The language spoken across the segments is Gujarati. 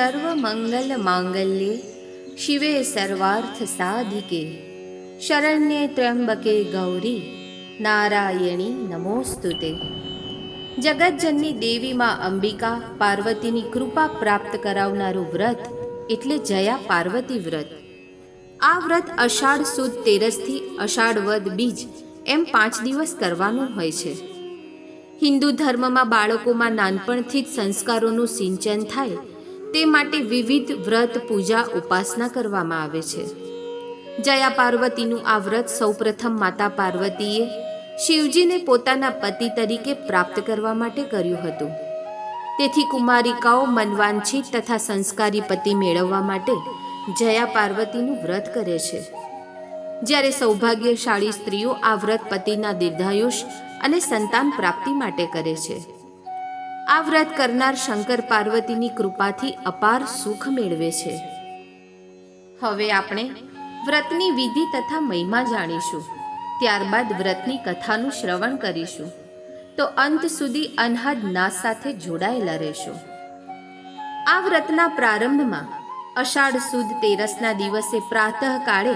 ઓમ સર્વ મંગલ માંગલ્યે શિવે સર્વાર્થ સાધિકે શરણ્યે ત્ર્યંબકે ગૌરી નારાયણી નમોસ્તુતે જગતજનની દેવીમાં અંબિકા પાર્વતીની કૃપા પ્રાપ્ત કરાવનારું વ્રત એટલે જયા પાર્વતી વ્રત આ વ્રત અષાઢ સુદ તેરસથી અષાઢ વદ બીજ એમ પાંચ દિવસ કરવાનું હોય છે હિન્દુ ધર્મમાં બાળકોમાં નાનપણથી જ સંસ્કારોનું સિંચન થાય તે માટે વિવિધ વ્રત, પૂજા, ઉપાસના કરવામાં આવે છે. જયા પાર્વતીનું આ વ્રત સૌપ્રથમ માતા પાર્વતીએ શિવજીને પોતાના પતિ તરીકે પ્રાપ્ત કરવા માટે કર્યું હતું. તેથી કુમારિકાઓ મનવાંછિત તથા સંસ્કારી પતિ મેળવવા માટે જયા પાર્વતીનું વ્રત કરે છે. જ્યારે સૌભાગ્યશાળી સ્ત્રીઓ આ વ્રત પતિના દીર્ઘાયુષ અને સંતાન પ્રાપ્તિ માટે કરે છે. આ વ્રત કરનાર શંકર પાર્વતીની કૃપાથી અપાર સુખ મેળવે છે. હવે આપણે વ્રતની વિધિ તથા મહિમા જાણીશું. ત્યારબાદ વ્રતની કથાનું શ્રવણ કરીશું. તો અંત સુધી અનહદ નાશ સાથે જોડાયેલા રહેશો. આ વ્રતના પ્રારંભમાં અષાઢ સુદ તેરસના દિવસે પ્રાતઃકાળે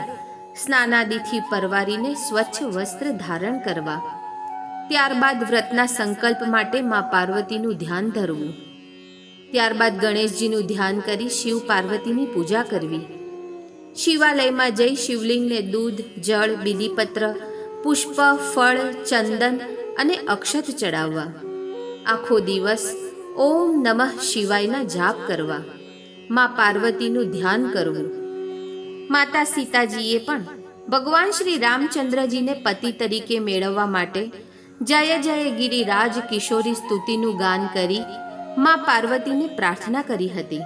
સ્નાનાદિથી પરવારીને સ્વચ્છ વસ્ત્ર ધારણ કરવા ત્યારબાદ વ્રતના સંકલ્પ માટે મા પાર્વતીનું ધ્યાન ધરવું. ત્યારબાદ ગણેશજીનું ધ્યાન કરી શિવ પાર્વતીની પૂજા કરવી. શિવાલયમાં જઈ શિવલિંગને દૂધ, જળ, બીલીપત્ર, પુષ્પ, ફળ, ચંદન અને અક્ષત ચડાવવા. આખો દિવસ ઓમ નમઃ શિવાયના જાપ કરવા. મા પાર્વતીનું ધ્યાન કરવું. માતા સીતાજીએ પણ ભગવાન શ્રી રામચંદ્રજીને પતિ તરીકે મેળવવા માટે જય જય ગિરિરાજ કિશોરી સ્તુતિનું ગાન કરી મા પાર્વતીને પ્રાર્થના કરી હતી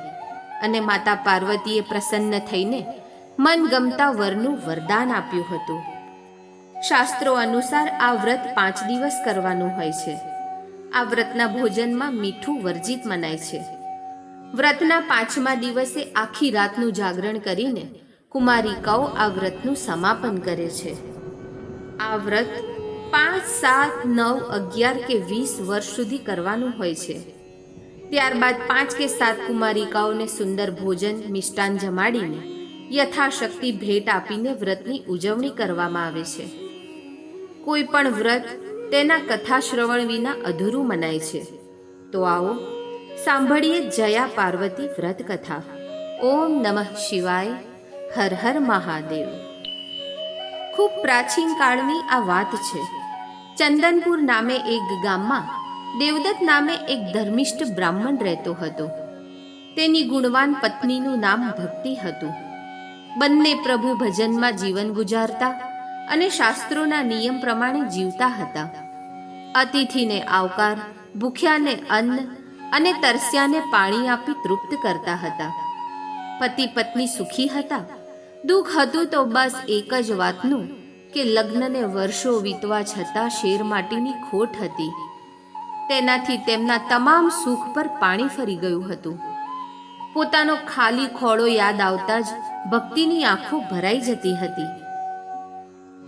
અને માતા પાર્વતીએ પ્રસન્ન થઈને મનગમતા વરનું વરદાન આપ્યું હતું. શાસ્ત્રો અનુસાર આ વ્રત પાંચ દિવસ કરવાનું હોય છે. આ વ્રતના ભોજનમાં મીઠું વર્જિત મનાય છે. વ્રતના પાંચમા દિવસે આખી રાતનું જાગરણ કરીને કુમારિકાઓ આ વ્રતનું સમાપન કરે છે. આ વ્રત પાંચ, સાત, નવ, અગિયાર કે વીસ વર્ષ સુધી કરવાનું હોય છે. ત્યારબાદ પાંચ કે સાત કુમારિકાઓને સુંદર ભોજન, મિષ્ટાન જમાડીને યથાશક્તિ ભેટ આપીને વ્રતની ઉજવણી કરવામાં આવે છે. કોઈ પણ વ્રત તેના કથા શ્રવણ વિના અધૂરું મનાય છે. તો આવો સાંભળીએ જયા પાર્વતી વ્રત કથા ઓમ નમઃ શિવાય, હર હર મહાદેવ. ખૂબ પ્રાચીન કાળની આ વાત છે. ચંદનપુર નામે એક ગામમાં દેવદત્ત નામે એક ધર્મિષ્ઠ બ્રાહ્મણ રહેતો હતો. તેની ગુણવાન પત્નીનું નામ ભક્તિ હતું. બંને પ્રભુ ભજનમાં જીવન ગુજારતા અને શાસ્ત્રોના નિયમ પ્રમાણે જીવતા હતા. અતિથિને આવકાર, ભૂખ્યાને અન્ન અને તરસ્યાને પાણી આપી તૃપ્ત કરતા હતા. પતિ પત્ની સુખી હતા. દુઃખ હતું તો બસ એક જ વાતનું કે લગ્નને વર્ષો વીતવા છતાં શેર માટીની ખોટ હતી. તેનાથી તેમના તમામ સુખ પર પાણી ફરી ગયું હતું. પોતાનો ખાલી ખોળો યાદ આવતા જ ભક્તિની આંખો ભરાઈ જતી હતી.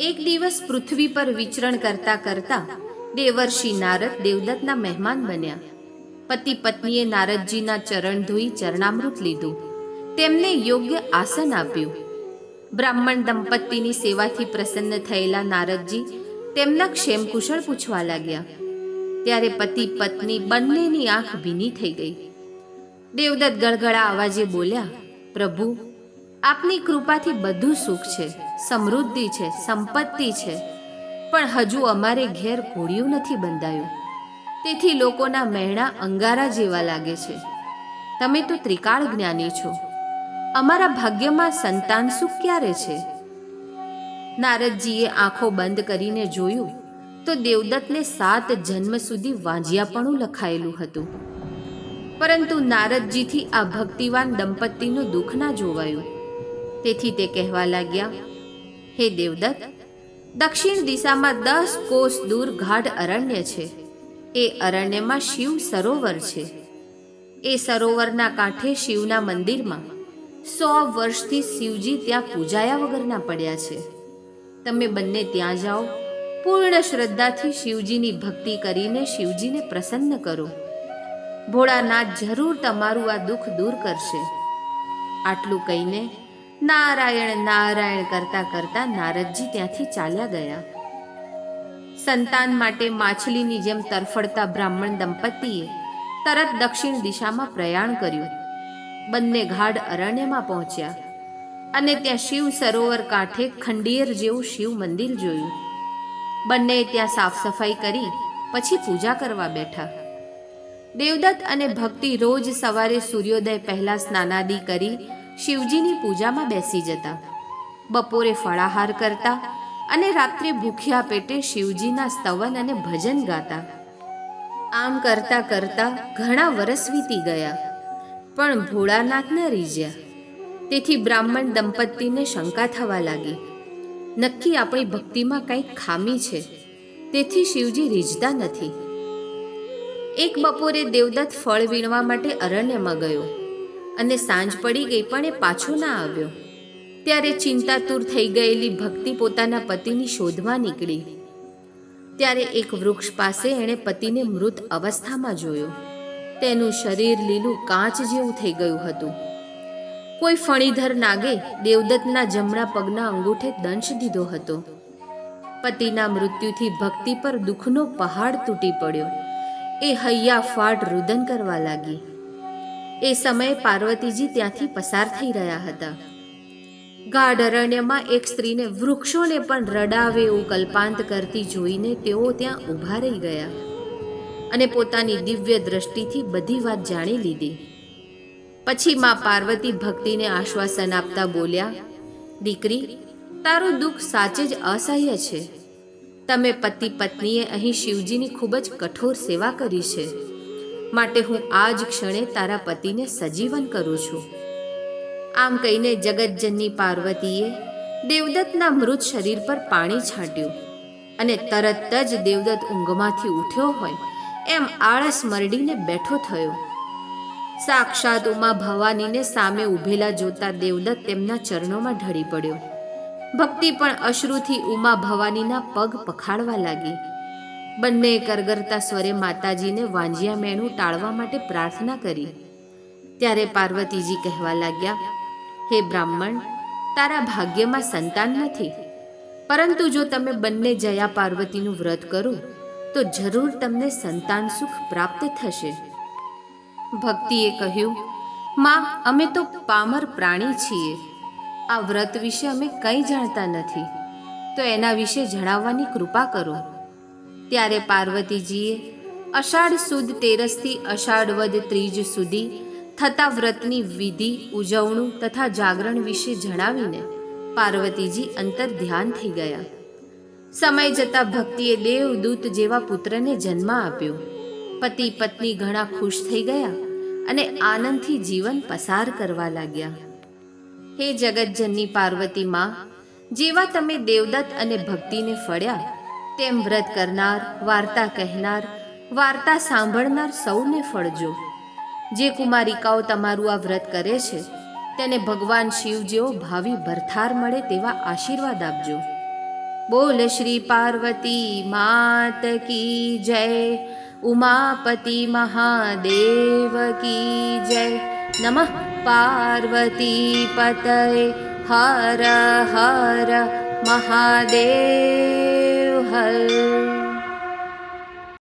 એક દિવસ પૃથ્વી પર વિચરણ કરતા કરતા દેવર્ષિ નારદ દેવદત્તના મહેમાન બન્યા. પતિ પત્નીએ નારદજીના ચરણ ધોઈ ચરણામૃત લીધું. તેમને યોગ્ય આસન આપ્યું. બ્રાહ્મણ દંપતીની સેવાથી પ્રસન્ન થયેલા નારદજી તેમના ક્ષેમ કુશળ પૂછવા લાગ્યા. ત્યારે પતિ પત્ની બંનેની આંખ ભીની થઈ ગઈ. દેવદત્ત ગળગળા અવાજે બોલ્યા, પ્રભુ, આપની કૃપાથી બધું સુખ છે, સમૃદ્ધિ છે, સંપત્તિ છે, પણ હજુ અમારે ઘેર ઘોડિયું નથી બંધાયું. તેથી લોકોના મહેણા અંગારા જેવા લાગે છે. તમે તો ત્રિકાળ જ્ઞાની છો. અમારા ભાગ્યમાં સંતાન સુખ ક્યારે છે? નારદજીએ આંખો બંધ કરીને જોયું તો દેવદત્તને સાત જન્મ સુધી વાંજિયાપણું લખાયેલું હતું. પરંતુ નારદજીથી આ ભક્તિવાન દંપતીનું દુઃખ ના જોવાયું. તેથી તે કહેવા લાગ્યા, હે દેવદત્ત, દક્ષિણ દિશામાં દસ કોષ દૂર ગાઢ અરણ્ય છે. એ અરણ્યમાં શિવ સરોવર છે. એ સરોવરના કાંઠે શિવના મંદિરમાં સો વર્ષથી શિવજી ત્યાં પૂજાયા વગરના પડ્યા છે. તમે બંને ત્યાં જાઓ, પૂર્ણ શ્રદ્ધાથી શિવજીની ભક્તિ કરીને શિવજીને પ્રસન્ન કરો. ભોળાનાથ જરૂર તમારું આ દુઃખ દૂર કરશે. આટલું કહીને નારાયણ નારાયણ કરતા કરતા નારદજી ત્યાંથી ચાલ્યા ગયા. સંતાન માટે માછલીની જેમ તરફડતા બ્રાહ્મણ દંપતીએ તરત દક્ષિણ દિશામાં પ્રયાણ કર્યું. બંને ગાઢ અરણ્યમાં પહોંચ્યા અને ત્યાં શિવ સરોવર કાંઠે ખંડિયર જેવું શિવ મંદિર જોયું. બંને ત્યાં સાફ સફાઈ કરી, પછી પૂજા કરવા બેઠા. દેવદત્ત અને ભક્તિ રોજ સવારે સૂર્યોદય પહેલા સ્નાનાદિ કરી શિવજીની પૂજામાં બેસી જતા. બપોરે ફળાહાર કરતા અને રાત્રે ભૂખ્યા પેટે શિવજીના સ્તવન અને ભજન ગાતા. આમ કરતા કરતા ઘણા વરસ વીતી ગયા. પણ ભોળાનાથ ન રીઝ્યા તેથી બ્રાહ્મણ દંપતીને શંકા થવા લાગી. નક્કી આપણી ભક્તિમાં કંઈક ખામી છે. તેથી શિવજી રીઝતા નથી. એક બપોરે દેવદત્ત ફળ વીણવા માટે અરણ્યમાં ગયો અને સાંજ પડી ગઈ પણ એ પાછો ના આવ્યો. ત્યારે ચિંતાતુર થઈ ગયેલી ભક્તિ પોતાના પતિની શોધમાં નીકળી. ત્યારે એક વૃક્ષ પાસે એણે પતિને મૃત અવસ્થામાં જોયો. તેનું શરીર લીલું કાચ જેવું થઈ ગયું હતું. કોઈ ફણીધર નાગે દેવદત્તના જમણા પગના અંગૂઠે દંશ દીધો હતો. પતિના મૃત્યુથી ભક્તિ પર દુઃખનો પહાડ તૂટી પડ્યો. એ હૈયા ફાટ રુદન કરવા લાગી. એ સમયે પાર્વતીજી ત્યાંથી પસાર થઈ રહ્યા હતા. ગાઢ અરણ્યમાં એક સ્ત્રીને વૃક્ષોને પણ રડાવે એવું કલ્પાંત કરતી જોઈને તેઓ ત્યાં ઊભા રહી ગયા. અને પોતાની દિવ્ય દ્રષ્ટિથી બધી વાત જાણી લીધી. પછી માં પાર્વતી ભક્તિને આશ્વાસન આપતા બોલ્યા, દીકરી, તારું દુઃખ સાચે જ અસહ્ય છે. તમે પતિ પત્નીએ અહીં શિવજીની ખૂબ જ કઠોર સેવા કરી છે. માટે હું આ જ ક્ષણે તારા પતિને સજીવન કરું છું. આમ કહીને જગતજનની પાર્વતીએ દેવદત્તના મૃત શરીર પર પાણી છાંટ્યું અને તરત જ દેવદત્ત ઊંઘમાંથી ઉઠ્યો હોય એમ આળસ મરડીને બેઠો થયો. સાક્ષાત ઉમા ભવાનીને સામે ઊભેલા જોતા દેવદત્ત તેમના ચરણોમાં ઢળી પડ્યો. ભક્તિ પણ અશ્રુથી ઉમા ભવાનીના પગ પખાડવા લાગી. બંને કરગરતા સ્વરે માતાજીને વાંજિયા મેણું ટાળવા માટે પ્રાર્થના કરી. ત્યારે પાર્વતીજી કહેવા લાગ્યા, હે બ્રાહ્મણ, તારા ભાગ્યમાં સંતાન નથી. પરંતુ જો તમે બંને જયા પાર્વતીનું વ્રત કરો તો જરૂર તમને સંતાન સુખ પ્રાપ્ત થશે. ભક્તિએ કહ્યું, માં, અમે તો પામર પ્રાણી છીએ. આ વ્રત વિશે અમે કંઈ જાણતા નથી. તો એના વિશે જણાવવાની કૃપા કરો. ત્યારે પાર્વતીજીએ, અષાઢ સુદ તેરસથી અષાઢ વદ ત્રીજ સુધી થતા વ્રતની વિધિ, ઉજવણું તથા જાગરણ વિશે જણાવીને પાર્વતીજી અંતર ધ્યાન થઈ ગયા. સમય જતાં ભક્તિએ દેવદૂત જેવા પુત્રને જન્મ આપ્યો. પતિ પત્ની ઘણા ખુશ થઈ ગયા અને આનંદથી જીવન પસાર કરવા લાગ્યા. હે જગતજનની પાર્વતી માં, જેવા તમે દેવદત્ત અને ભક્તિને ફળ્યા, તેમ વ્રત કરનાર, વાર્તા કહેનાર, વાર્તા સાંભળનાર સૌને ફળજો. જે કુમારિકાઓ તમારું આ વ્રત કરે છે, તેને ભગવાન શિવ જેવો ભાવિ ભરથાર મળે તેવા આશીર્વાદ આપજો. बोल श्री पार्वती मात की जय। उमापति महादेव की जय। नमः पार्वती पतये। हर हर महादेव हर।